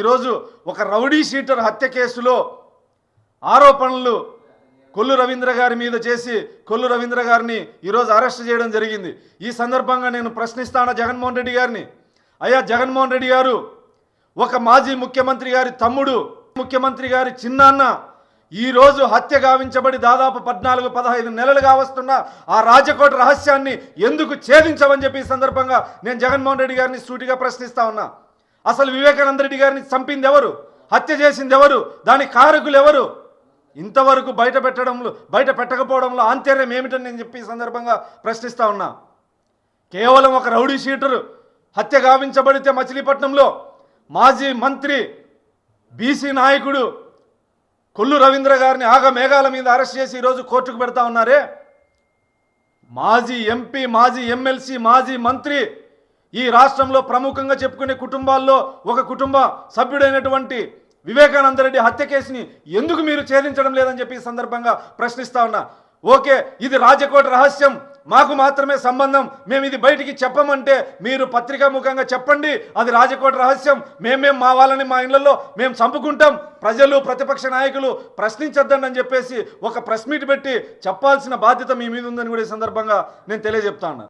ఈరోజు ఒక rowdy sheeter హత్య కేసులో ఆరోపణలు కొల్లు రవీంద్ర గారి మీద చేసి కొల్లు రవీంద్ర గారిని ఈరోజు అరెస్ట్ చేయడం జరిగింది. ఈ సందర్భంగా నేను ప్రశ్నిస్తాను జగన్మోహన్ రెడ్డి గారిని. అయ్యా జగన్మోహన్ రెడ్డి గారు ఒక మాజీ ముఖ్యమంత్రి గారి తమ్ముడు ముఖ్యమంత్రి గారి చిన్నాన్న ఈరోజు హత్య గావించబడి దాదాపు పద్నాలుగు పదహైదు నెలలుగా వస్తున్న ఆ రాజకోట రహస్యాన్ని ఎందుకు ఛేదించవని చెప్పి ఈ సందర్భంగా నేను జగన్మోహన్ రెడ్డి గారిని సూటిగా ప్రశ్నిస్తా ఉన్నా. అసలు వివేకానంద రెడ్డి గారిని చంపింది ఎవరు హత్య చేసింది ఎవరు దాని కారకులు ఎవరు ఇంతవరకు బయట పెట్టడంలో బయట పెట్టకపోవడంలో ఆంతర్యం ఏమిటని నేను చెప్పి సందర్భంగా ప్రశ్నిస్తా ఉన్నా. కేవలం ఒక రౌడీ షీటరు హత్య గావించబడితే మచిలీపట్నంలో మాజీ మంత్రి బీసీ నాయకుడు కొల్లు రవీంద్ర గారిని ఆగ మేఘాల మీద అరెస్ట్ చేసి ఈరోజు కోర్టుకు పెడతా ఉన్నారే? మాజీ ఎంపీ మాజీ ఎమ్మెల్సీ మాజీ మంత్రి ఈ రాష్ట్రంలో ప్రముఖంగా చెప్పుకునే కుటుంబాల్లో ఒక కుటుంబ సభ్యుడైనటువంటి వివేకానంద రెడ్డి హత్య కేసుని ఎందుకు మీరు ఛేదించడం లేదని చెప్పి సందర్భంగా ప్రశ్నిస్తా ఉన్నా. ఓకే ఇది రాజకోట రహస్యం. మాకు మాత్రమే సంబంధం. మేము ఇది బయటికి చెప్పమంటే మీరు పత్రికాముఖంగా చెప్పండి. అది రాజకోట రహస్యం. మేమేం మా వాళ్ళని మా ఇళ్ళలో మేము చంపుకుంటాం. ప్రజలు ప్రతిపక్ష నాయకులు ప్రశ్నించొద్దండి అని చెప్పేసి ఒక ప్రెస్ మీట్ పెట్టి చెప్పాల్సిన బాధ్యత మీ మీద ఉందని కూడా ఈ సందర్భంగా నేను తెలియజెప్తాను